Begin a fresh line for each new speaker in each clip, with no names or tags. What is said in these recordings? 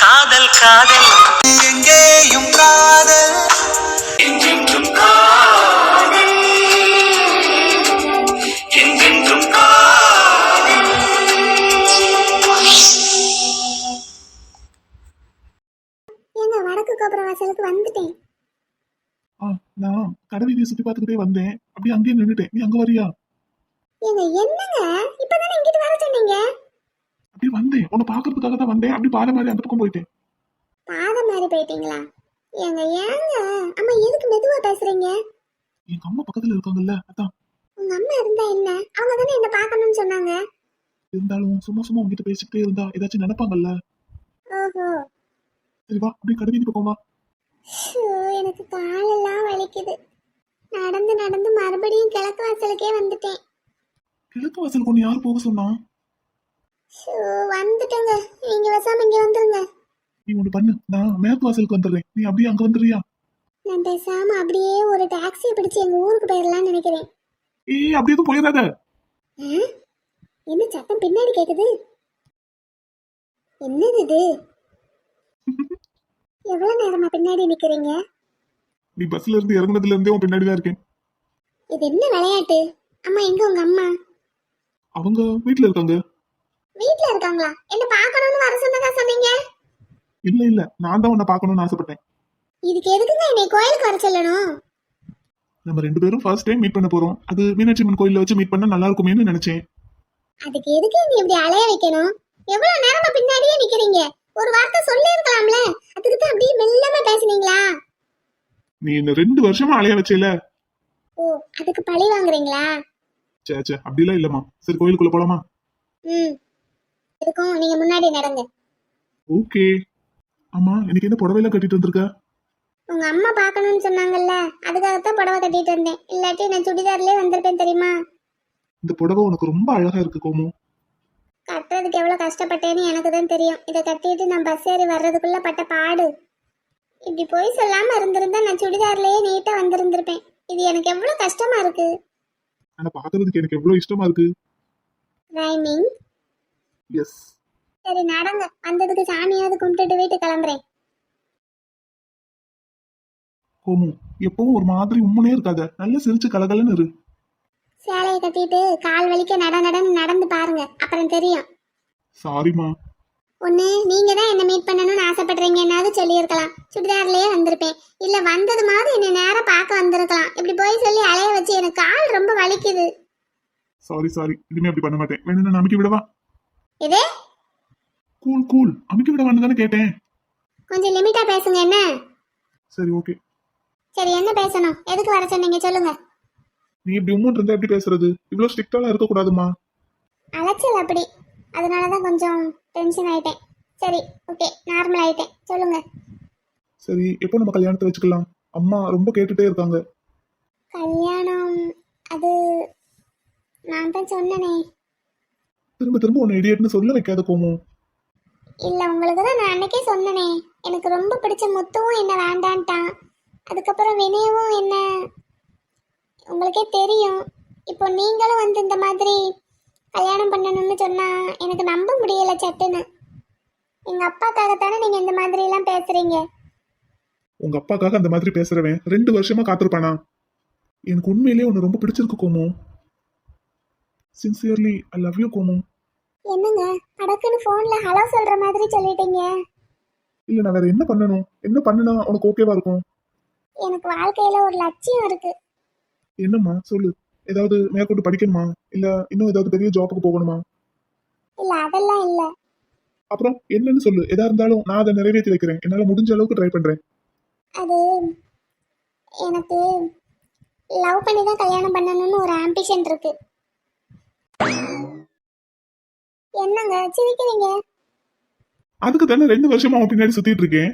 காதல் காதல்.
எங்கேயும் காதல்.
என்றென்றும் காதல். என்றென்றும் காதல்.
ஏங்க வடக்கு கோபுர வாசலுக்கு வந்துட்டேன்.
ஆ நான் கடை வீதியை சுத்தி பார்த்துக்கிட்டே வந்தேன். அப்படியே அங்கேயே நின்னுட்டேன் நீ அங்க வரியா?
ஏங்க என்னங்க? இப்பதானே
அப்படியே வந்தேன். உன்னை பாக்குறதுக்காக தான் வந்தேன். அப்படி பாதை மாதிரி அந்த பக்கம் போயிட்டேன்.
பாதை மாதிரி போயிட்டீங்களா? ஏங்க ஏங்க? அம்மா எதுக்கு மெதுவா பேசுறீங்க?
எங்க அம்மா பக்கத்துல இருக்காங்கல்ல அதான்.
உங்க அம்மா இருந்தா என்ன? அவங்க தானே என்ன பார்க்கணும்னு சொன்னாங்க.
இருந்தாலும் சும்மா சும்மா உங்ககிட்ட பேசிக்கிட்டே இருந்தா ஏதாச்சும் நினைப்பாங்கல்ல.
ஓஹோ.
சரி வா. அப்படியே கடை வீதி பக்கமா
ஷோ, எனக்கு காலெல்லாம் வலிக்குது. நடந்து நடந்து மறுபடியும் கிழக்கு வாசலுக்கே வந்துட்டேன்.
கிழக்கு வாசல் கொண்டு யார் போக சொன்னா?
வந்துட்டேங்க. நீங்க வசாம இங்க வந்துருங்க.
நீ ஒண்ணு பண்ணு. நான் மேற்கு வாசலுக்கு வந்துடுறேன். நீ அப்படியே அங்க வந்துடுறியா?
நான் பேசாம அப்படியே ஒரு டாக்ஸியை பிடிச்சு எங்க ஊருக்கு போயிடலாம்னு நினைக்கிறேன்.
ஏய் அப்படியே எதுவும் போயிடாத?
என்ன சத்தம் பின்னாடி கேக்குது? என்னது இது? எவ்வளவு நேரமா பின்னாடி நிக்கிறீங்க?
நீ பஸ்ல இருந்து இறங்குனதுல இருந்தே உன் பின்னாடி தான் இருக்கேன்.
இது என்ன விளையாட்டு? அம்மா எங்க உங்க அம்மா?
அவங்க வீட்ல இருக்காங்க.
வீட்ல இருக்காங்களா? என்ன பார்க்கணும்னு வர சொன்னதா சொன்னீங்க?
இல்ல இல்ல. நான் தான் உன்னை பார்க்கணும்னு ஆசைப்பட்டேன்.
இதுக்கு எதுக்குங்க என்னை கோயிலுக்கு வர சொல்லணும்?
நம்ம ரெண்டு பேரும் ஃபர்ஸ்ட் டைம் மீட் பண்ண போறோம். அது மீனாட்சி அம்மன் கோயில்ல வச்சு மீட் பண்ணா நல்லா இருக்குமேன்னு நினைச்சேன்.
அதுக்கு எதுக்கு நீ இப்படி அலைய வைக்கணும்? எவ்வளவு நேரமா பின்னாடியே நிக்கிறீங்க? ஒரு வார்த்தை சொல்லி இருக்கலாம்ல. அதுக்கு தான் அப்படியே மெல்லமா பேசுனீங்களா?
நீ என்ன ரெண்டு வருஷமா அலைய வச்சேல?
ஓ அதுக்கு பழி வாங்குறீங்களா?
சே சே அப்படிலாம் இல்லம்மா. சரி கோயிலுக்குள்ள போலாமா?
ம். இதுக்கும் நீங்க முன்னாடி நடங்க.
ஓகே. ஆமா எனக்கு என்ன புடவையெல்லாம் கட்டிட்டு வந்திருக்க?
உங்க அம்மா பார்க்கணும்னு சொன்னாங்கல்ல அதுக்காகத்தான் புடவை கட்டிட்டு இருந்தேன் இல்லாட்டி நான் சுடிதார்லயே வந்திருப்பேன் தெரியுமா?
இந்த புடவை உனக்கு ரொம்ப அழகா இருக்கு கோமு.
கட்டுறதுக்கு எவ்வளவு கஷ்டப்பட்டேன்னு எனக்கு தான் தெரியும். இதை கட்டிட்டு நான் பஸ் ஏறி வர்றதுக்குள்ள பட்ட பாடு. இப்படி போய் சொல்லாம இருந்திருந்தா நான் சுடிதார்லயே நீட்டா வந்திருந்திருப்பேன். இது எனக்கு எவ்வளவு கஷ்டமா இருக்கு.
ஆனா பாக்குறதுக்கு எனக்கு எவ்வளவு இஷ்டமா இருக்கு?
ரைமிங்
எஸ்
சரி நடங்க. வந்ததுக்கு சாமியாவது கும்பிட்டுட்டு வீட்டுக்கு கிளம்புறேன்.
கோமு எப்பவும் ஒரு மாதிரி உம்முனே இருக்காத. நல்ல சிரிச்சு கலகலன்னு இரு.
சேலையை கட்டிட்டு கால் வலிக்க நட நடன்னு நடந்து பாருங்க. அப்புறம் தெரியும்.
சாரிம்மா
ஒன்று நீங்கள் தான் என்னை மீட் பண்ணணும்னு ஆசைப்படுறீங்கன்னாவது சொல்லியிருக்கலாம். சுடிதார்லேயே வந்திருப்பேன். இல்லை வந்ததுமாவது என்னை நேராக பார்க்க வந்திருக்கலாம். இப்படி போய் சொல்லி அலைய வச்சு எனக்கு கால் ரொம்ப வலிக்குது.
சாரி சாரி இனிமே அப்படி பண்ண மாட்டேன். வேணும் நான் அமைக்க விடவா?
இதே
கூல் கூல் அமைக்க விடவான்னு தானே கேட்டேன்.
கொஞ்சம் லிமிட்டாக பேசுங்க என்ன?
சரி ஓகே
சரி என்ன பேசணும்? எதுக்கு வர சொன்னீங்க? சொல்லுங்க.
நீ இப்படி உம்மன் இருந்தா எப்படி பேசுறது? இவ்வளவு ஸ்ட்ரிக்டாலாம் இருக்க கூடாதுமா?
அலைச்சல் அப்படி. அதனால தான் கொஞ்சம் டென்ஷன் ஆயிட்டேன். சரி ஓகே நார்மல் ஆயிட்டேன். சொல்லுங்க.
சரி எப்போ நம்ம கல்யாணத்தை வச்சுக்கலாம்? அம்மா ரொம்ப கேட்டுட்டே இருக்காங்க.
கல்யாணம் அது நான் தான் சொன்னனே.
திரும்ப திரும்ப உன்னை இடியட்னு சொல்ல வைக்காத கோமு
இல்லை உங்களுக்கு தான் நான் அன்னைக்கே சொன்னனே. எனக்கு ரொம்ப பிடிச்ச முத்துவும் என்ன வேண்டான்ட்டான். அதுக்கப்புறம் வினயவும் என்ன? உங்களுக்கே தெரியும். இப்போ நீங்களும் வந்து இந்த மாதிரி கல்யாணம் பண்ணணும்னு சொன்னா எனக்கு நம்ப முடியல சட்டுன்னு. எங்க அப்பாக்காகத்தானே நீங்க இந்த மாதிரி எல்லாம் பேசுறீங்க?
உங்க அப்பாக்காக அந்த மாதிரி பேசுறவன் ரெண்டு வருஷமா காத்திருப்பானா? எனக்கு உண்மையிலேயே உன்னை ரொம்ப பிடிச்சிருக்கு Komu. Sincerely I love you Komu.
என்னங்க? அடக்குன்னு ஃபோன்ல ஹலோ சொல்ற மாதிரி சொல்லிட்டீங்க.
இல்ல நான் வேற என்ன பண்ணணும்? என்ன பண்ணுனா உனக்கு ஓகேவா இருக்கும்?
எனக்கு வாழ்க்கையில ஒரு லட்சியம் இருக்கு.
என்னம்மா? சொல்லு. ஏதாவது மேற்கொண்டு படிக்கணுமா? இல்ல இன்னும் ஏதாவது பெரிய ஜாப்புக்கு போகணுமா?
இல்ல அதெல்லாம் இல்ல.
அப்புறம் என்னன்னு சொல்லு. எதா இருந்தாலும் நான் அதை நிறைவேற்றி வைக்கிறேன். என்னால முடிஞ்ச அளவுக்கு ட்ரை பண்றேன்.
அது எனக்கு லவ் பண்ணி தான் கல்யாணம் பண்ணணும்னு ஒரு ஆம்பிஷன் இருக்கு. என்னங்க சிரிக்கிறீங்க?
அதுக்கு தானே ரெண்டு வருஷமா அவன் பின்னாடி சுத்திட்டு இருக்கேன்.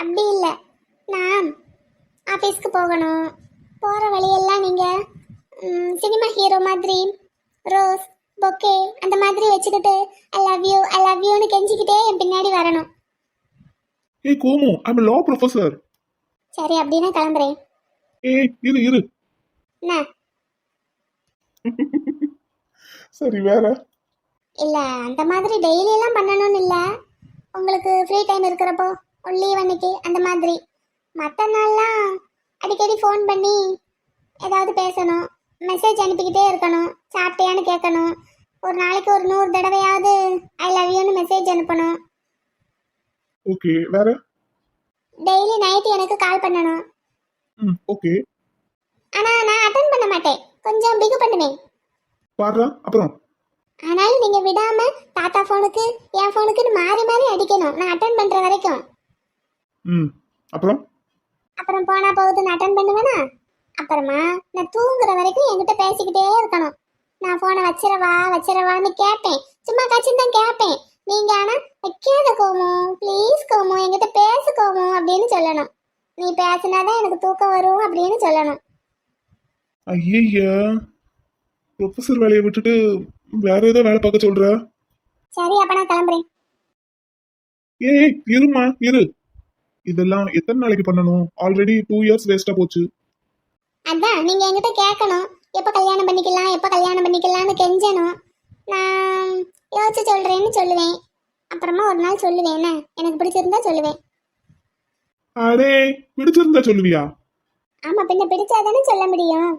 அப்படி இல்லை. நான் ஆஃபீஸ்க்கு போகணும். போகிற வழியெல்லாம் நீங்கள் சினிமா ஹீரோ மாதிரி ரோஸ் பொக்கே அந்த மாதிரி வச்சுக்கிட்டு I love you I love யூன்னு கெஞ்சிக்கிட்டே என் பின்னாடி வரணும்.
ஏய் கோமு ஐம் லா ப்ரொஃபசர்
சரி அப்படின்னா கிளம்புறேன்.
ஏய் இரு இரு.
என்ன?
சரி வேற?
இல்லை அந்த மாதிரி டெய்லியெல்லாம் பண்ணணும்னு இல்லை. உங்களுக்கு ஃப்ரீ டைம் இருக்கிறப்போ லீவ் அன்னைக்கு அந்த மாதிரி. மற்ற நாள்லாம் அடிக்கடி ஃபோன் பண்ணி ஏதாவது பேசணும் மெசேஜ் அனுப்பிக்கிட்டே இருக்கணும் சாப்பிட்டியான்னு கேட்கணும். ஒரு நாளைக்கு ஒரு நூறு தடவையாவது ஐ லவ் யூன்னு மெசேஜ் அனுப்பணும்.
ஓகே வேற?
டெய்லி நைட்டு எனக்கு கால் பண்ணணும்.
ம் ஓகே
ஆனால் நான் அட்டன் பண்ண மாட்டேன். கொஞ்சம் பிகு பண்ணுவேன்.
பாடுறா அப்புறம்?
ஆனாலும் நீங்கள் விடாம தாத்தா ஃபோனுக்கு என் ஃபோனுக்குன்னு மாறி மாறி அடிக்கணும். நான் அட்டன் பண்ணுற வரைக்கும்.
ம் அப்புறம்?
அப்புறம் போனா போகுதுன்னு அட்டன் பண்ணுவேனா? அப்புறமா நான் தூங்குற வரைக்கும் என்கிட்ட பேசிக்கிட்டே இருக்கணும். நான் போனை வச்சிரவா வச்சிரவான்னு கேட்பேன் சும்மா கட்சி தான் கேட்பேன் நீங்க ஆனா வைக்காத கோமு ப்ளீஸ் கோமு என்கிட்ட பேசு கோமு அப்படின்னு சொல்லணும். நீ பேசினாதான் எனக்கு தூக்கம் வரும் அப்படின்னு சொல்லணும்.
ஐயய்யா ப்ரொஃபஸர் வேலையை விட்டுட்டு வேற ஏதோ வேலை பார்க்க சொல்ற?
சரி அப்ப நான் கிளம்புறேன்.
ஏய் இருமா இரு. இதெல்லாம் எத்தனை நாளைக்கு பண்ணணும்? ஆல்ரெடி டூ இயர்ஸ் வேஸ்டா போச்சு.
அதான் நீங்க என்கிட்ட கேட்கணும். எப்ப கல்யாணம் பண்ணிக்கலாம் எப்ப கல்யாணம் பண்ணிக்கலாம்னு கெஞ்சணும். நான் யோசிச்சு சொல்றேன்னு சொல்லுவேன். அப்புறமா ஒரு நாள் சொல்லுவேன் எனக்கு பிடிச்சிருந்தா சொல்லுவேன்.
அடே பிடிச்சிருந்தா சொல்லுவியா?
ஆமா பின்ன பிடிச்சாதானே சொல்ல முடியும்.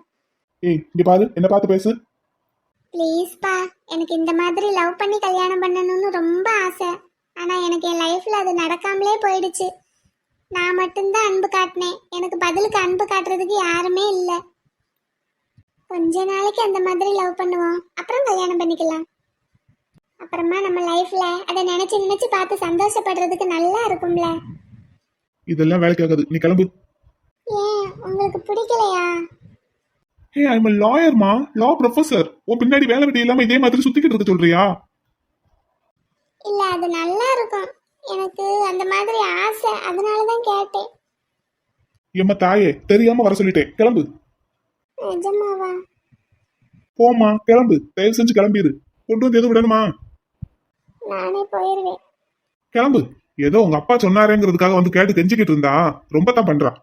ஏய் இங்க பாரு என்ன பார்த்து பேசு.
ப்ளீஸ்ப்பா எனக்கு இந்த மாதிரி லவ் பண்ணி கல்யாணம் பண்ணணும்னு ரொம்ப ஆசை. ஆனா எனக்கு என் லைஃப்ல அது நடக்காமலே போயிடுச்சு. நான் மட்டும்தான் அன்பு காட்டினேன். எனக்கு பதிலுக்கு அன்பு காட்டுறதுக்கு யாருமே இல்லை. கொஞ்ச நாளைக்கு அந்த மாதிரி லவ் பண்ணுவோம். அப்புறம் கல்யாணம் பண்ணிக்கலாம். அப்புறமா நம்ம லைஃப்ல அதை நினைச்சு நினைச்சு பார்த்து சந்தோஷப்படுறதுக்கு நல்லா இருக்கும்ல.
இதெல்லாம் வேலைக்கு ஆகாது. நீ கிளம்பு.
ஏன் உங்களுக்கு பிடிக்கலையா?
ஹே ஐம் லாயர்மா லா ப்ரொஃபசர் உன் பின்னாடி வேலை வெட்டி இல்லாம இதே மாதிரி சுத்திக்கிட்டு இருக்க சொல்றியா?
இல்ல அது நல்லா இருக்கும். எனக்கு அந்த மாதிரி ஆசை. அதனால தான் கேட்டேன்.
எம்ம தாயே தெரியாம வர சொல்லிட்டேன். கிளம்பு.
நிஜமாவா?
போம்மா கிளம்பு. தயவு செஞ்சு கிளம்பிடு கொண்டு வந்து எதுவும் விடணுமா?
நானே போயிடுவேன்
கிளம்பு. ஏதோ உங்க அப்பா சொன்னாரேங்கிறதுக்காக வந்து கேட்டு கெஞ்சிக்கிட்டு இருந்தா. ரொம்ப தான் பண்றா.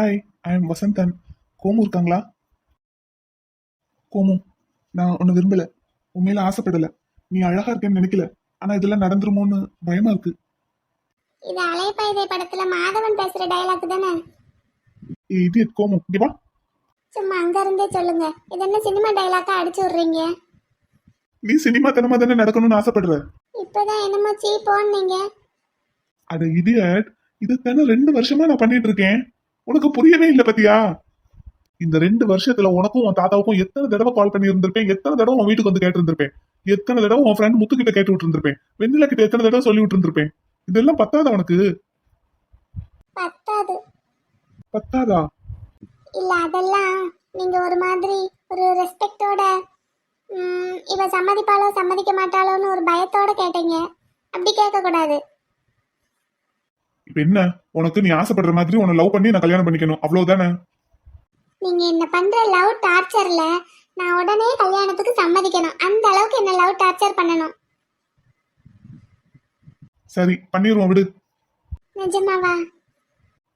Hi I am Vasanthan. Komu இருக்காங்களா? கோமு நான் உன்னை விரும்பல. உன் மேல ஆசைப்படல. நீ அழகா இருக்கேன்னு நினைக்கல. ஆனா இதெல்லாம் நடந்துருமோன்னு பயமா இருக்கு.
இது அலைப்பாய்தை படத்துல மாதவன் பேசுற டயலாக் தானே?
இது கோமு இங்க வா.
சும்மா அங்க இருந்தே சொல்லுங்க. இது என்ன சினிமா டயலாக்கா அடிச்சு விடுறீங்க?
நீ சினிமா தனமா தானே நடக்கணும்னு ஆசைப்படுற?
இப்பதான் என்னமோ சீ போன்னீங்க.
அட இடியட் இது தானே ரெண்டு வருஷமா நான் பண்ணிட்டு இருக்கேன். உனக்கு புரியவே இல்லை பத்தியா? இந்த ரெண்டு வருஷத்துல உனக்கும் உன் தாத்தாவுக்கும் எத்தனை தடவை கால் பண்ணி இருந்திருப்பேன் எத்தனை தடவை உன் வீட்டுக்கு வந்து கேட்டு இருந்திருப்பேன் எத்தனை தடவை உன் ஃப்ரெண்ட் முத்து கிட்ட கேட்டு விட்டு வெண்ணிலா கிட்ட எத்தனை தடவை சொல்லி விட்டு இருந்திருப்பேன் இதெல்லாம் பத்தாதா உனக்கு?
பத்தாது.
பத்தாதா?
இல்ல அதெல்லாம் நீங்க ஒரு மாதிரி ஒரு ரெஸ்பெக்டோட இவ சம்மதிப்பாளோ சம்மதிக்க மாட்டாளோன்னு ஒரு பயத்தோட கேட்டீங்க. அப்படி கேட்க கூடாது
இப்ப என்ன? உனக்கு நீ ஆசைப்படுற மாதிரி உன்னை லவ் பண்ணி நான் கல்யாணம் பண்ணிக்கணும். அவ்வளவுதானே?
நீங்க என்ன பண்ற லவ் டார்ச்சர்ல நான் உடனே கல்யாணத்துக்கு சம்மதிக்கணும். அந்த அளவுக்கு என்ன லவ் டார்ச்சர் பண்ணணும்?
சரி பண்ணிடுவோம் விடு.
நிஜமாவா?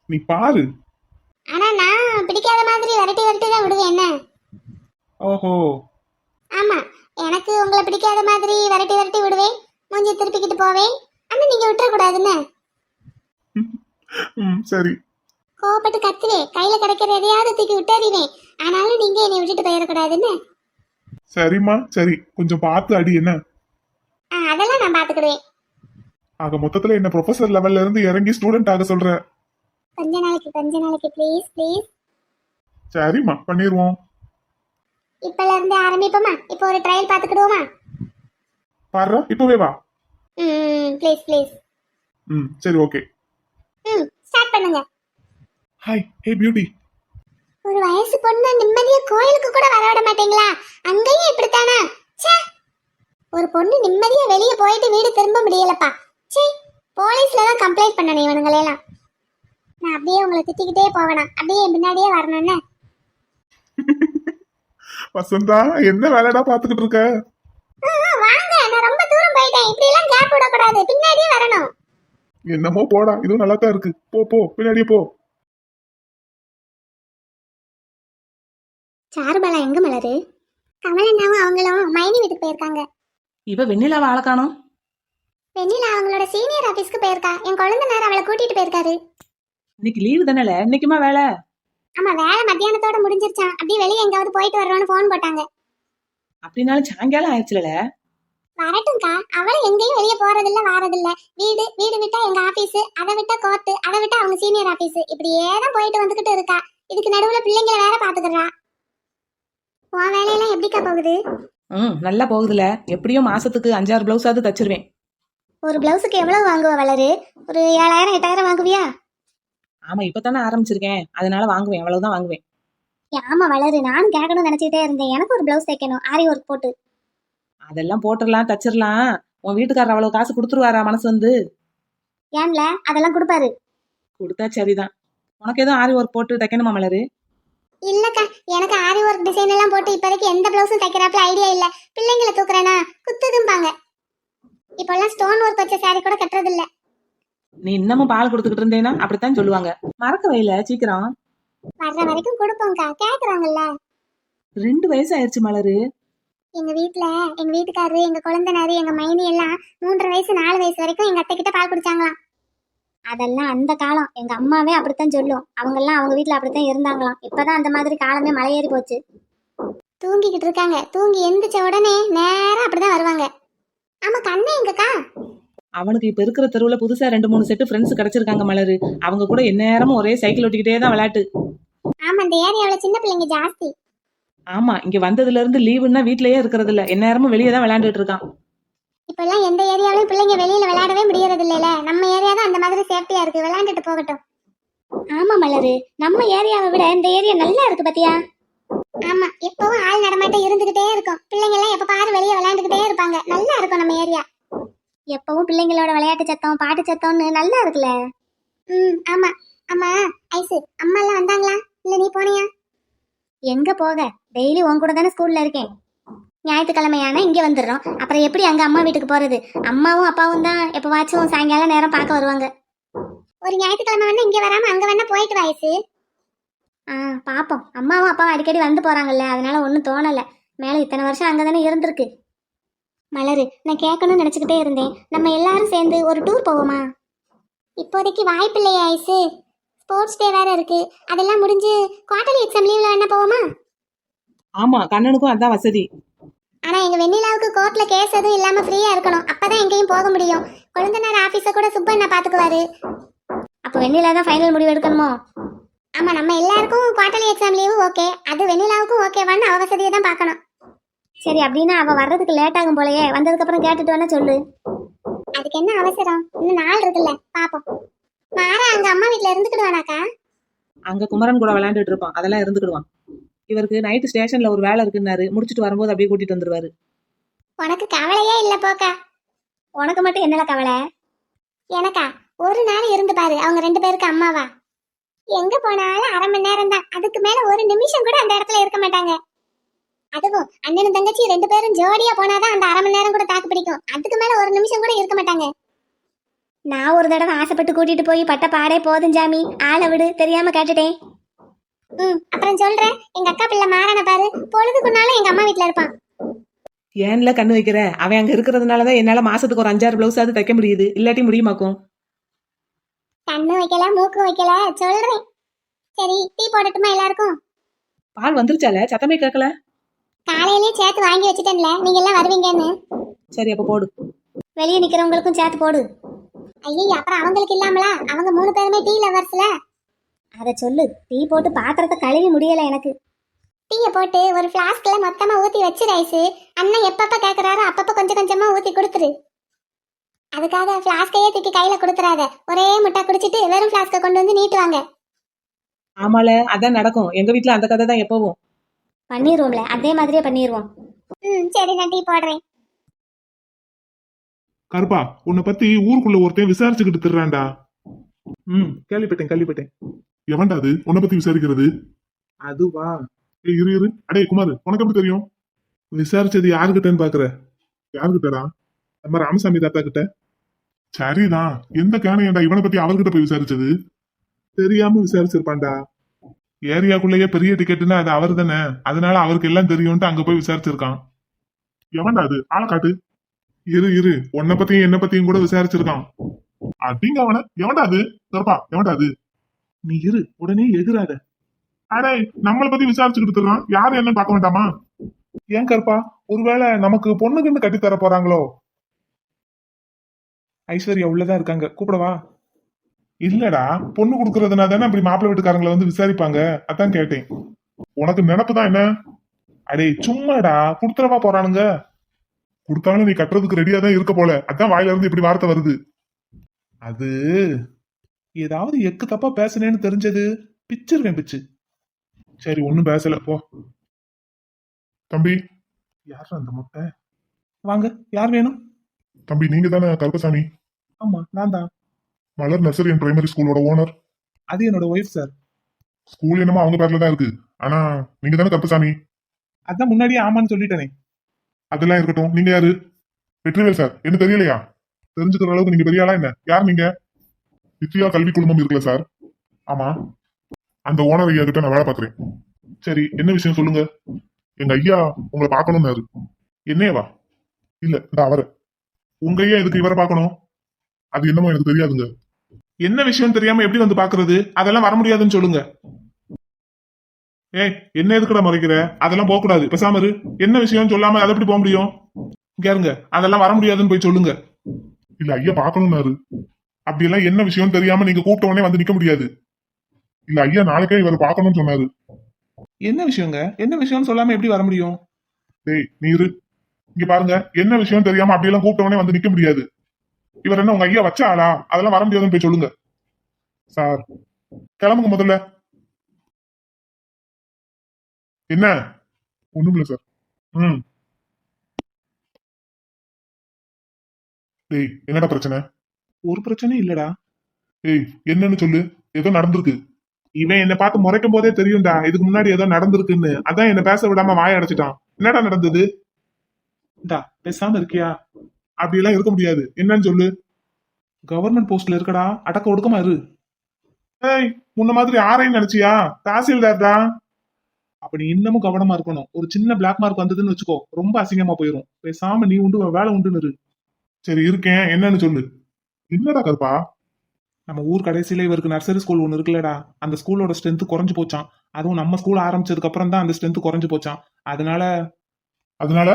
நீ பாரு.
ஆனா நான் பிடிக்காத மாதிரி விரட்டி விரட்டி தான் விடுவேன் என்ன?
ஓஹோ.
ஆமா எனக்கு உங்களை பிடிக்காத மாதிரி விரட்டி விரட்டி விடுவேன். மூஞ்சி திருப்பிக்கிட்டு போவேன். ஆனா நீங்க விட்டுறக்கூடாதுன்னு
ம் சரி.
கோவப்பட்டு கத்துவேன் கையில கிடைக்கிற எதையாவது தூக்கி விட்டுறிவேன் ஆனாலும் நீங்க என்னை விட்டுட்டு போயிடக்கூடாதுன்னு.
சரிம்மா சரி. கொஞ்சம் பார்த்து அடி என்ன?
ஆ, அதெல்லாம் நான் பாத்துக்கிடுவேன்
ஆக மொத்தத்துல என்ன ப்ரொஃபசர் லெவல்ல இருந்து இறங்கி ஸ்டூடெண்ட் ஆக சொல்ற?
கொஞ்ச நாளைக்கு கொஞ்ச நாளைக்கு ப்ளீஸ் ப்ளீஸ்
சரிம்மா பண்ணிடுவோம்
இப்பல இருந்து ஆரம்பிப்போமா? இப்போ ஒரு ட்ரையல் பாத்துக்கிடுவோமா
பாரு இப்பவே வா.
ம் ப்ளீஸ் ப்ளீஸ்
ம் சரி ஓகே
ம் ஸ்டார்ட் பண்ணுங்க.
ஹாய் ஹே பியூட்டி
ஒரு வயசு பொண்ணு நிம்மதியா கோயிலுக்கு கூட வர விட மாட்டீங்களா? அங்கேயும் இப்படித்தானா? ச்சே. ஒரு பொண்ணு நிம்மதியா வெளியே போயிட்டு வீடு திரும்ப முடியலப்பா. ச்சே போலீஸ்ல தான் கம்ப்ளைண்ட் பண்ணணும் இவனுங்களெல்லாம் நான் அப்படியே உங்களை திட்டிக்கிட்டே போவேனா அப்படியே பின்னாடியே வரணும்னு.
வசந்தா என்ன வேலைடா பாத்துக்கிட்டு இருக்க?
வாங்க. நான் ரொம்ப தூரம் போயிட்டேன். இப்படி எல்லாம் கேப் விடக்கூடாது. பின்னாடியே வரணும்.
என்னமோ போடா இதுவும் நல்லா தான் இருக்கு. போ போ பின்னாடியே போ.
சாருபாலா எங்க மலரு? கமலண்ணாவும் அவங்களும் மைனி வீட்டுக்கு போயிருக்காங்க.
இவ வெண்ணிலாவை ஆள காணோம்.
வெண்ணிலா அவங்களோட சீனியர் ஆபீஸ்க்கு போயிருக்கா. என் குழந்தைனார் அவளை கூட்டிட்டு போயிருக்காரு.
இன்னைக்கு லீவு தானேல? இன்னைக்குமா வேலை?
ஆமா வேலை மத்தியானத்தோட முடிஞ்சிருச்சான் அப்படியே வெளியே எங்காவது போயிட்டு வர்றோம்னு ஃபோன் போட்டாங்க.
அப்படின்னாலும் சாயங்காலம் ஆயிடுச்சுல
வரட்டும்க்கா அவளும் எங்கேயும் வெளியே போறதில்ல வாரதில்ல. வீடு வீடு விட்டா எங்க ஆபீஸ் அதை விட்டா கோர்ட்டு அதை விட்டா அவங்க சீனியர் ஆபீஸ் இப்படியே தான் போயிட்டு வந்துகிட்டு இருக்கா. இதுக்கு நடுவுல பிள்ளைங்களை வேற பாத்துக்கிறா உன் வேலையெல்லாம் எப்படிக்கா போகுது?
ம் நல்லா போகுதுல. எப்படியும் மாசத்துக்கு அஞ்சாறு பிளவுஸாவது தச்சிருவேன்.
ஒரு பிளவுஸுக்கு எவ்வளவு வாங்குவ வளரு? ஒரு ஏழாயிரம் எட்டாயிரம் வாங்குவியா?
ஆமா இப்பதானே ஆரம்பிச்சிருக்கேன். அதனால வாங்குவேன். அவ்வளவுதான் வாங்குவேன்.
ஆமா வளரு. நானும் கேட்கணும்னு நினைச்சிட்டே இருந்தேன். எனக்கு ஒரு பிளவுஸ் தைக்கணும். ஆரி ஒர்க் போட்டு.
அதெல்லாம் போட்டுடலாம் தச்சிடலாம். உன் வீட்டுக்காரர் அவ்வளவு காசு கொடுத்துருவாரா மனசு வந்து?
ஏன்ல? அதெல்லாம் கொடுப்பாரு.
கொடுத்தா சரிதான். உனக்கு எதுவும் ஆரி ஒர்க் போட்டு தைக்கணுமா மலரு?
இல்லக்கா எனக்கு ஆரி ஒர்க் டிசைன் எல்லாம் போட்டு இப்போதைக்கு எந்த பிளவுஸும் தைக்கிறாப்புல ஐடியா இல்ல. பிள்ளைங்களை தூக்குறேனா? குத்துதும்பாங்க. இப்பெல்லாம் ஸ்டோன் ஒர்க் வச்ச saree கூட கட்டுறது இல்ல
நீ இன்னமும் பால் கொடுத்துக்கிட்டு இருந்தேன்னா அப்படித்தான் சொல்லுவாங்க. மறக்க வைல சீக்கிரம்.
வர்ற வரைக்கும் கொடுப்போம்க்கா. கேக்குறாங்கல்ல.
ரெண்டு வயசு ஆயிடுச்சு மலரு.
எங்க வீட்ல எங்க வீட்டுக்காரரு எங்க குழந்தைனாரு எங்க மைனி எல்லாம் மூன்றரை வயசு நாலு வயசு வரைக்கும் எங்க அத்தை கிட்ட பால் குடிச்சாங்களாம். அதெல்லாம் அந்த காலம். எங்க அம்மாவே அப்படித்தான் சொல்லும். அவங்க எல்லாம் அவங்க வீட்ல அப்படித்தான் இருந்தாங்களாம். இப்பதான் அந்த மாதிரி காலமே மலையேறி போச்சு. தூங்கிக்கிட்டு இருக்காங்க. தூங்கி எந்திரிச்ச உடனே நேரா அப்படிதான் வருவாங்க. ஆமா கண்ணே எங்கக்கா?
அவனுக்கு இப்ப இருக்கிற தெருவுல புதுசா ரெண்டு மூணு செட்டு ஃப்ரெண்ட்ஸ் கிடைச்சிருக்காங்க மலரு. அவங்க கூட எந்நேரமும் ஒரே சைக்கிள் ஓட்டிக்கிட்டே தான் விளையாட்டு.
ஆமா இந்த ஏரியாவுல சின்ன பிள்ளைங்க ஜாஸ்தி.
ஆமா இங்க வந்ததுல இருந்து லீவுன்னா வீட்லயே இருக்கிறது இல்ல எந்நேரமும் வெளியே தான் விளையாண்டுட்டு இருக்கான்.
இப்பெல்லாம் எந்த ஏரியாவிலும் பிள்ளைங்க வெளியில விளையாடவே முடியறது இல்லைல நம்ம ஏரியா தான் அந்த மாதிரி சேஃப்டியா இருக்கு. விளையாண்டுட்டு போகட்டும். ஆமா மலரு. நம்ம ஏரியாவை விட இந்த ஏரியா நல்லா இருக்கு பாத்தியா? ஆமா எப்பவும் ஆள் நடமாட்டம் இருந்துகிட்டே இருக்கும். பிள்ளைங்க எல்லாம் எப்ப பாரு வெளியே விளையாண்டுகிட்டே இருப்பாங்க. நல்லா இருக்கும் நம்ம ஏரியா. எப்பவும் பிள்ளைங்களோட விளையாட்டு சத்தம் பாட்டு சத்தம்னு நல்லா இருக்குல்ல? ம் ஆமா. ஆமா ஐசு அம்மா எல்லாம் வந்தாங்களா? இல்ல நீ போனியா? எங்க போக? டெய்லி உன் கூட தானே ஸ்கூல்ல இருக்கேன். ஞாயிற்றுக்கிழமையான இங்கே வந்துடுறோம். அப்புறம் எப்படி அங்கே அம்மா வீட்டுக்கு போகிறது அம்மாவும் அப்பாவும் தான் எப்போவாச்சும் சாயங்காலம் நேரம் பார்க்க வருவாங்க. ஒரு ஞாயிற்றுக்கிழமை வேணா இங்கே வராமல் அங்கே வேணா போயிட்டு வயசு ஆ பார்ப்போம் அம்மாவும் அப்பாவும் அடிக்கடி வந்து போகிறாங்கல்ல அதனால ஒன்றும் தோணலை. மேலே இத்தனை வருஷம் அங்கே தானே இருந்திருக்கு. மலரு நான் கேட்கணும்னு நினச்சிக்கிட்டே இருந்தேன். நம்ம எல்லாரும் சேர்ந்து ஒரு டூர் போவோமா? இப்போதைக்கு வாய்ப்பு இல்லையா ஐசு. ஸ்போர்ட்ஸ் டே வேற இருக்கு. அதெல்லாம் முடிஞ்சு குவார்டர்லி எக்ஸாம் லீவ்ல வேணா போவோமா?
ஆமா கண்ணனுக்கும் அதான் வசதி.
ஆனா எங்க வெண்ணிலாவுக்கு கோர்ட்ல கேஸ் எதுவும் இல்லாம ஃப்ரீயா இருக்கணும். அப்பதான் எங்கேயும் போக முடியும். கொழுந்தனார் ஆபீஸ கூட சுப்பண்ணா பாத்துக்குவாரு. அப்போ வெண்ணிலா தான் ஃபைனல் முடிவு எடுக்கணுமோ? ஆமா நம்ம எல்லாருக்கும் குவார்டர்லி எக்ஸாம் லீவு ஓகே அது வெண்ணிலாவுக்கும் ஓகேவான்னு அவ வசதியை தான் பார்க்கணும். சரி அப்படின்னா அவ வர்றதுக்கு லேட் ஆகும் போலயே. வந்ததுக்கு அப்புறம் கேட்டுட்டு வேணா சொல்லு. அதுக்கு என்ன அவசரம்? இன்னும் நாள் இருக்குல்ல. பாப்போம். மாறா அங்க அம்மா வீட்ல இருந்துக்கிடுவானாக்கா?
அங்க குமரன் கூட விளையாண்டுட்டு இருப்பான். அதெல்லாம் இருந்துக்கிடுவான். இவருக்கு நைட்டு ஸ்டேஷன்ல ஒரு வேலை இருக்குன்னாரு. முடிச்சிட்டு வரும்போது அப்படியே கூட்டிட்டு வந்துருவாரு.
உனக்கு கவலையே இல்ல போக்கா. உனக்கு மட்டும் என்னல கவலை? எனக்கா? ஒரு நாள் இருந்து பாரு அவங்க ரெண்டு பேருக்கு அம்மாவா? எங்க போனாலும் அரை மணி நேரம் தான் அதுக்கு மேல ஒரு நிமிஷம் கூட அந்த இடத்துல இருக்க மாட்டாங்க. அதுவும் அண்ணனும் தங்கச்சி ரெண்டு பேரும் ஜோடியா போனாதான் அந்த அரை மணி நேரம் கூட தாக்கு பிடிக்கும். அதுக்கு மேல ஒரு நிமிஷம் கூட இருக்க மாட்டாங்க. நான் ஒரு தடவை ஆசைப்பட்டு கூட்டிட்டு போய் பட்ட பாடே போதும் ஜாமி. ஆளை விடு தெரியாம கேட்டுட்டேன். ம் அப்புறம் சொல்றேன். எங்க அக்கா பிள்ளை மாறான பாரு. பொழுதுக்குனாலும் எங்க அம்மா வீட்ல இருப்பான்.
ஏன்ல கண்ணு வைக்கிற? அவன் அங்க இருக்கிறதுனாலதான் என்னால மாசத்துக்கு ஒரு அஞ்சாறு பிளவுஸாவது தைக்க முடியுது. இல்லாட்டி முடியுமாக்கும்?
கண்ணு வைக்கல மூக்கு வைக்கல சொல்றேன். சரி டீ போடட்டுமா எல்லாருக்கும்?
பால் வந்துருச்சால? சத்தமே கேட்கல
காலையிலேயே சேர்த்து வாங்கி வச்சுட்டேன்ல. நீங்க எல்லாம் வருவீங்கன்னு.
சரி அப்ப போடு.
வெளியே நிக்கிறவங்களுக்கும் சேர்த்து போடு. ஐயோ அப்புறம் அவங்களுக்கு இல்லாமலா? அவங்க மூணு பேருமே டீ லவர்ஸ்ல அத சொல்லு. டீ போட்டு பாத்திரத்தை கழுவி முடியல எனக்கு. டீயை போட்டு ஒரு ஃப்ளாஸ்க்ல மொத்தமா ஊத்தி வச்சு ரைஸ் அண்ணன் எப்பப்ப கேக்குறாரோ அப்பப்ப கொஞ்சம் கொஞ்சமா ஊத்தி கொடுத்துரு. அதுக்காக ஃப்ளாஸ்கையே தூக்கி கையில கொடுத்துறாத. ஒரே முட்டை குடிச்சிட்டு வெறும் ஃப்ளாஸ்கை கொண்டு வந்து நீட்டுவாங்க
ஆமால அதான் நடக்கும். எங்க வீட்ல அந்த கதை தான் எப்பவும்.
பண்ணிடுவோம்ல அதே மாதிரியே பண்ணிடுவோம் ம் சரி நான் டீ போடுறேன்.
கருப்பா உன்னை பத்தி ஊருக்குள்ள ஒருத்தன் விசாரிச்சுக்கிட்டு திர்றான்டா. ம் கேள்விப்பட்டேன் கேள்விப்பட்டேன். எவன்டா அது? உன்னை பத்தி விசாரிக்கிறது. அதுவா? ஏய், இரு இரு. அடே குமார் உனக்கு எப்படி தெரியும்? விசாரிச்சது யாருக்கிட்டன்னு பாக்குற. யாருக்கிட்டடா நம்ம ராமசாமி தாத்தா கிட்ட சரிதான் எந்த கேனையண்டா இவனை பத்தி அவர்கிட்ட போய் விசாரிச்சது? தெரியாம விசாரிச்சிருப்பான்டா. ஏரியாக்குள்ளேயே பெரிய டிக்கெட்னா அது அவர் தானே. அதனால அவருக்கு எல்லாம் தெரியும்ட்டு அங்க போய் விசாரிச்சிருக்கான். எவன்டா அது? ஆளை காட்டு. இரு இரு. உன்னை பத்தியும் என்ன பத்தியும் கூட விசாரிச்சிருக்கான். அப்படிங்க அவன. எவன்டா அது? கருப்பா எவன்டா அது? நீ இரு உடனே எதிராத அடே நம்மளை பத்தி விசாரிச்சுக்கிட்டு இருக்கான் யாரு என்னன்னு பார்க்க வேண்டாமா ஏன் கருப்பா? ஒருவேளை நமக்கு பொண்ணுக்குன்னு கட்டி தர போறாங்களோ? ஐஸ்வர்யா உள்ளதா இருக்காங்க. கூப்பிடவா இல்லடா பொண்ணு கொடுக்கறதுனா தானே அப்படி மாப்பிள்ளை வீட்டுக்காரங்களை வந்து விசாரிப்பாங்க? அதான் கேட்டேன். உனக்கு நினப்பு தான் என்ன? அடே சும்மாடா கொடுத்துறவா போறானுங்க. கொடுத்தாலும் நீ கட்டுறதுக்கு ரெடியா தான் இருக்க போல. அதான் வாயில இருந்து இப்படி வார்த்தை வருது. அது ஏதாவது எக்கு தப்பா பேசுனேன்னு தெரிஞ்சது பிச்சிருவேன் பிச்சு. சரி ஒண்ணும் பேசல போ. தம்பி. யார் அந்த முட்டை? வாங்க யார் வேணும்? தம்பி நீங்க தானே கருப்பசாமி? ஆமா நான் தான். மலர் நர்சரி அண்ட் பிரைமரி ஸ்கூலோட ஓனர். அது என்னோட ஒய்ஃப் சார் ஸ்கூல் என்னமோ அவங்க பேர்ல தான் இருக்கு. ஆனா நீங்க தானே கருப்பசாமி? அதான் முன்னாடியே ஆமான்னு சொல்லிட்டேனே. அதெல்லாம் இருக்கட்டும். நீங்க யாரு? வெற்றிவேல் சார் என்ன தெரியலையா? தெரிஞ்சுக்கிற அளவுக்கு நீங்க பெரிய ஆளா என்ன? யார் நீங்க? வித்யா கல்வி குழுமம் இருக்குல்ல சார்? ஆமா. அந்த ஓனர் ஐயா கிட்ட நான் வேலை பார்க்குறேன். சரி என்ன விஷயம் சொல்லுங்க? எங்க ஐயா உங்களை பார்க்கணும்னாரு. என்னையவா இல்ல இந்த அவரை. உங்க ஐயா எதுக்கு இவரை பார்க்கணும்? அது என்னமோ எனக்கு தெரியாதுங்க. என்ன விஷயம் தெரியாம எப்படி வந்து பாக்குறது அதெல்லாம் வர முடியாதுன்னு சொல்லுங்க. ஏய் என்ன எதுக்குடா முறைக்கிற? அதெல்லாம் போக கூடாது பேசாம இரு. என்ன விஷயம் சொல்லாம அதை எப்படி போக முடியும்? கேருங்க அதெல்லாம் வர முடியாதுன்னு போய் சொல்லுங்க. இல்ல ஐயா பாக்கணும்னாரு அப்படி எல்லாம் என்ன விஷயம் தெரியாம நீங்க கூப்பிட்ட உடனே வந்து நிக்க முடியாது. இல்ல ஐயா நாளைக்கே இவர் பார்க்கணும்னு சொன்னாரு. என்ன விஷயங்க? என்ன விஷயம்னு சொல்லாம எப்படி வர முடியும்? டேய் நீ இரு. இங்க பாருங்க என்ன விஷயம் தெரியாம அப்படியெல்லாம் கூப்பிட்ட உடனே வந்து நிக்க முடியாது. இவர் என்ன உங்க ஐயா வச்ச ஆளா? அதெல்லாம் வர முடியாதுன்னு போய் சொல்லுங்க. சார் கிளம்புங்க முதல்ல. என்ன? ஒண்ணும் இல்ல சார். ம். டேய் என்னடா பிரச்சனை? ஒரு பிரச்சனையும் இல்லடா. ஏய் என்னன்னு சொல்லு. ஏதோ நடந்திருக்கு. இவன் என்ன பார்த்து முறைக்கும் போதே தெரியும்டா. இதுக்கு முன்னாடி ஏதோ நடந்திருக்குன்னு. அதான் என்ன பேச விடாம வாய அடைச்சிட்டான். என்னடா நடந்தது? டா பேசாம இருக்கியா? அப்படியெல்லாம் இருக்க முடியாது. என்னன்னு சொல்லு. கவர்மெண்ட் போஸ்ட்ல இருக்கடா. அடக்க ஒடுக்கமா இரு. ஏய் முன்ன மாதிரி ஆரையும் நினைச்சியா? தாசில்தார் தான் அப்ப நீ இன்னமும் கவனமா இருக்கணும். ஒரு சின்ன பிளாக் மார்க் வந்ததுன்னு வச்சுக்கோ. ரொம்ப அசிங்கமா போயிரும். பேசாம நீ உண்டு வேலை உண்டுன்னு இரு. சரி இருக்கேன். என்னன்னு சொல்லு. என்னடா கருப்பா? நம்ம ஊர் கடைசியில இவருக்கு நர்சரி ஸ்கூல் ஒன்று இருக்குல்லடா. அந்த ஸ்கூலோட ஸ்ட்ரென்த் குறைஞ்சு போச்சான் அதுவும் நம்ம ஸ்கூல் ஆரம்பிச்சதுக்கு அப்புறம் தான் அந்த ஸ்ட்ரென்த் குறைஞ்சு போச்சான் அதனால அதனால?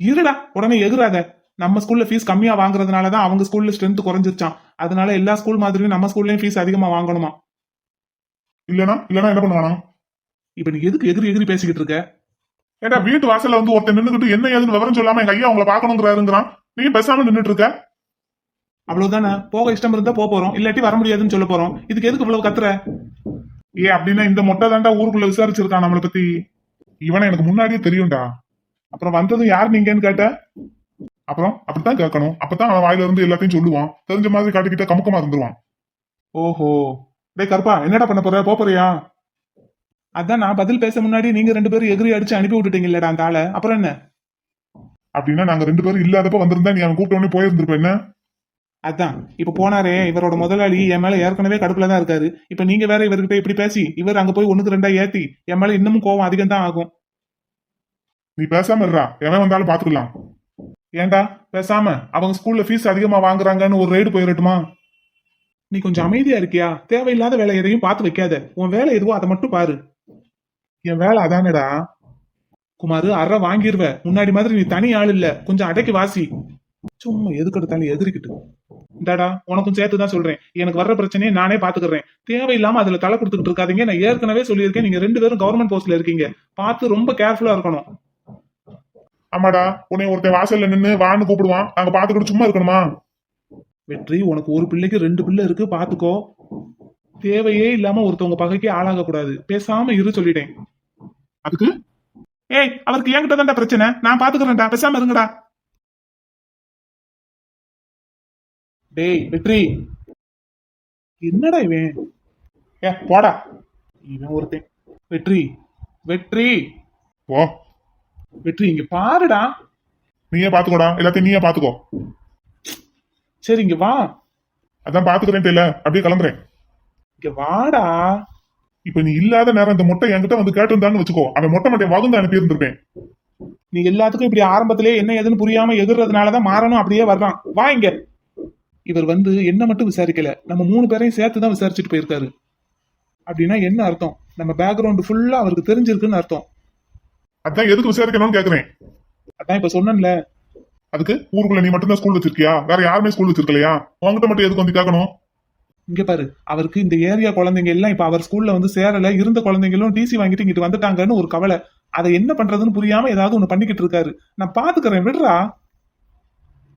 இருடா உடனே எகுறாத. நம்ம ஸ்கூல்ல ஃபீஸ் கம்மியா வாங்குறதுனால தான் அவங்க ஸ்கூல்ல ஸ்ட்ரென்த் குறைஞ்சிருச்சான் அதனால எல்லா ஸ்கூல் மாதிரியும் நம்ம ஸ்கூல்லயும் ஃபீஸ் அதிகமா வாங்கணுமா இல்லனா இல்லனா என்ன பண்ணுவானா? இப்ப நீ எதுக்கு எதிரி எதிரி பேசிக்கிட்டு இருக்க? ஏடா வீட்டு வாசல்ல வந்து ஒருத்தன் நின்னுக்கிட்டு என்ன ஏதுன்னு விவரம் சொல்லாம எங்க ஐயா உங்களை பாக்கணுங்கிறாருங்கிறான் நீ பேசாம நின்னுட்டு இருக்க? அவ்வளவுதானே? போக இஷ்டம் இருந்தா போக போறோம். இல்லாட்டி வர முடியாதுன்னு சொல்ல போறோம். இதுக்கு எதுக்கு இவ்வளவு கத்துற? ஏ அப்படின்னா இந்த மொட்டை தாண்டா ஊருக்குள்ள விசாரிச்சிருக்கான் நம்மளை பத்தி. இவனை எனக்கு முன்னாடியே தெரியும்டா. அப்புறம் வந்ததும் யார் நீங்கன்னு கேட்ட? அப்புறம் அப்படித்தான் கேட்கணும். அப்பதான் அவன் வாயில இருந்து எல்லாத்தையும் சொல்லுவான். தெரிஞ்ச மாதிரி காட்டிக்கிட்ட கமுக்கமா இருந்துருவான். ஓஹோ. டேய் கருப்பா என்னடா பண்ண போற? போறியா? அதான் நான் பதில் பேச முன்னாடி நீங்க ரெண்டு பேரும் எகிரி அடிச்சு அனுப்பி விட்டுட்டீங்கல்லடா அந்த ஆளை. அப்புறம் என்ன? அப்படின்னா நாங்க ரெண்டு பேரும் இல்லாதப்ப வந்திருந்தா நீ அவன் கூப்பிட்ட உடனே போயிருந்திருப்ப என்ன? அதான். இப்ப போனாரே இவரோட முதலாளி என் மேல ஏற்கனவே கடுப்புல தான் இருக்காரு. இப்ப நீங்க வேற இவர்கிட்ட இப்படி பேசி இவர் அங்க போய் ஒண்ணுக்கு ரெண்டா ஏத்தி என் மேல இன்னமும் கோவம் அதிகம் தான் ஆகும். நீ பேசாம இருடா. எவன் வந்தாலும் பாத்துக்கலாம். ஏன்டா பேசாம. அவங்க ஸ்கூல்ல ஃபீஸ் அதிகமா வாங்குறாங்கன்னு ஒரு ரைடு போயிடட்டுமா நீ கொஞ்சம் அமைதியா இருக்கியா? தேவையில்லாத வேலை எதையும் பார்த்து வைக்காத. உன் வேலை எதுவோ அதை மட்டும் பாரு. என் வேலை அதானடா? குமாரு அற வாங்கிருவ. முன்னாடி மாதிரி நீ தனி ஆள் இல்ல. கொஞ்சம் அடக்கி வாசி. சும்மா எதுக்கு எடுத்தாலும் எதிரிக்கிட்டு. இந்தாடா உனக்கும் சேர்த்து தான் சொல்றேன். எனக்கு வர்ற பிரச்சனையை நானே பாத்துக்கிறேன். தேவையில்லாம அதுல தலை கொடுத்துக்கிட்டு இருக்காதீங்க. நான் ஏற்கனவே சொல்லியிருக்கேன். நீங்க ரெண்டு பேரும் கவர்மெண்ட் போஸ்ட்ல இருக்கீங்க. பார்த்து ரொம்ப கேர்ஃபுல்லா இருக்கணும். ஆமாடா உன்னை ஒருத்தன் வாசல்ல நின்னு வான்னு கூப்பிடுவான். நாங்க பாத்துக்கிட்டு சும்மா இருக்கணுமா? வெற்றி உனக்கு ஒரு பிள்ளைக்கு ரெண்டு பிள்ளை இருக்கு பாத்துக்கோ. தேவையே இல்லாம ஒருத்தவங்க பகைக்கு ஆளாக கூடாது பேசாம இரு சொல்லிட்டேன். அதுக்கு? ஏய் அவருக்கு என்கிட்ட தான்டா பிரச்சனை. நான் பாத்துக்கிறேன்டா. பேசாம இருங்கடா. டேய் வெற்றி. என்னடா இவன்? ஏ போடா. இவன் ஒருத்தன். வெற்றி. வெற்றி. போ. வெற்றி இங்க பாருடா. நீயே பாத்துக்கோடா. எல்லாத்தையும் நீயே பாத்துக்கோ. சரி இங்க வா. அதான் பாத்துக்கிறேன் இல்ல அப்படியே கிளம்புறேன். இங்க வாடா. இப்ப நீ இல்லாத நேரம் இந்த மொட்டை என்கிட்ட வந்து கேட்டிருந்தான்னு வச்சுக்கோ. அவன் மொட்டை மட்டையை வகுந்து அனுப்பி இருந்திருப்பேன். நீ எல்லாத்துக்கும் இப்படி ஆரம்பத்திலே என்ன ஏதுன்னு புரியாம எதிர்றதுனாலதான் மாறணும் அப்படியே வர்றான் வா இங்க. இவர் வந்து என்ன மட்டும் விசாரிக்கல. நம்ம மூணு பேரையும் சேர்த்து தான் விசாரிச்சுட்டு போயிருக்காரு. அப்படின்னா என்ன அர்த்தம்? நம்ம பேக்ரவுண்ட் ஃபுல்லா அவருக்கு தெரிஞ்சிருக்குன்னு அர்த்தம்.
அதான் எதுக்கு விசாரிக்கணும்னு கேக்குறேன்.
அதான் இப்ப சொன்னேன்ல.
அதுக்கு ஊருக்குள்ள நீ மட்டும்தான் ஸ்கூல் வச்சிருக்கியா? வேற யாருமே ஸ்கூல் வச்சிருக்கலையா? உன்கிட்ட மட்டும் எதுக்கு வந்து கேட்கணும்
இங்க பாரு அவருக்கு இந்த ஏரியா குழந்தைங்க எல்லாம் இப்ப அவர் ஸ்கூல்ல வந்து சேரல இருந்த குழந்தைங்களும் டிசி வாங்கிட்டு இங்கிட்டு வந்துட்டாங்கன்னு ஒரு கவலை. அதை என்ன பண்றதுன்னு புரியாம ஏதாவது ஒண்ணு பண்ணிக்கிட்டு இருக்காரு. நான் பாத்துக்கிறேன் விடுறா.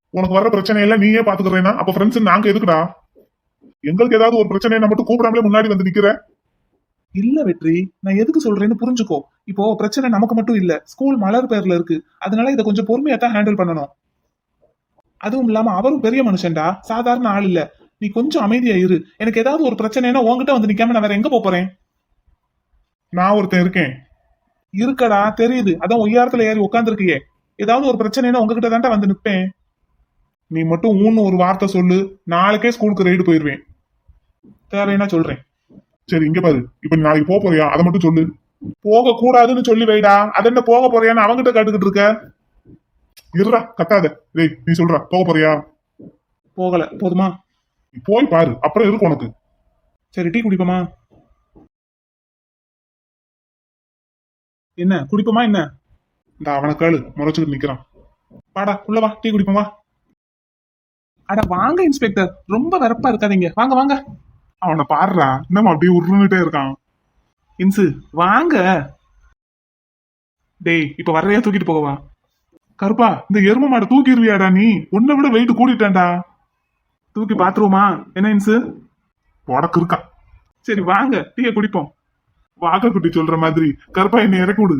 உனக்கு வர பிரச்சனை எல்லாம் நீயே பாத்துக்கிறேன்னா அப்ப ஃப்ரெண்ட்ஸ் நாங்க எதுக்குடா? எங்களுக்கு ஏதாவது ஒரு பிரச்சனையை மட்டும் கூப்பிடாமலே முன்னாடி வந்து நிக்கிற?
இல்ல வெற்றி நான் எதுக்கு சொல்றேன்னு புரிஞ்சுக்கோ. இப்போ பிரச்சனை நமக்கு மட்டும் இல்ல ஸ்கூல் மலர் பேர்ல இருக்கு. அதனால இதை கொஞ்சம் பொறுமையா தான் ஹேண்டில் பண்ணணும். அதுவும் இல்லாம அவரும் பெரிய மனுஷன்டா சாதாரண ஆள் இல்ல. நீ கொஞ்சம் அமைதியா இரு. எனக்கு ஏதாவது ஒரு பிரச்சனைனா உன்கிட்ட வந்து நிக்காம நான் வேற எங்க போறேன்?
நான் ஒருத்தன் இருக்கேன்.
இருக்கடா தெரியுது. அதான் ஒய்யாரத்துல ஏறி உட்காந்துருக்கியே ஏதாவது ஒரு பிரச்சனைனா உங்ககிட்ட தான்டா வந்து நிப்பேன்.
நீ மட்டும் ஊன்னு ஒரு வார்த்தை சொல்லு நாளைக்கே ஸ்கூலுக்கு ரைடு போயிருவேன்.
தேவைன்னா சொல்றேன்?
சரி இங்க பாரு. இப்ப நீ நாளைக்கு போக போறியா? அதை மட்டும் சொல்லு.
போக கூடாதுன்னு சொல்லி வைடா. அது என்ன போக போறியான்னு அவங்கிட்ட கேட்டுக்கிட்டு இருக்க?
இருடா கத்தாத. டேய் நீ சொல்றா போக போறியா?
போகல. போதுமா?
நீ போய் பாரு. அப்புறம் இருக்கும் உனக்கு.
சரி டீ குடிப்போமா? என்ன? குடிப்போமா என்ன?
இந்த அவனை கேளு. முறைச்சுக்கிட்டு நிக்கிறான்.
வாடா உள்ள வா. டீ குடிப்போம் வா. அட வாங்க இன்ஸ்பெக்டர் ரொம்ப வெறப்பா இருக்காதீங்க. வாங்க வாங்க.
அவனை பாடுறா. இன்னும் அப்படியே உருண்டுட்டே இருக்கான்.
இன்சு வாங்க. டேய் இப்ப வரையா தூக்கிட்டு போகவா?
கருப்பா இந்த எரும மாடை தூக்கிடுவியாடா நீ? உன்னை விட வெயிட் கூட்டிட்டேன்டா
தூக்கி பாத்துருவோமா? என்ன இன்சு?
உடக்கு இருக்கா
சரி வாங்க. டீயை குடிப்போம்.
வாக்க குட்டி சொல்ற மாதிரி. கருப்பா என்னை இறக்கி விடு.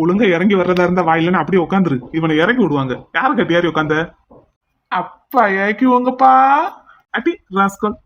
ஒழுங்கா இறங்கி வர்றதா இருந்தா வாயிலன்னு அப்படியே உட்காந்துரு இவனை இறக்கி விடுவாங்க. யார கட்டி யாரி உட்காந்த அப்பா ஏக்கி உங்கப்பா? அட்டி ராஸ்கல்.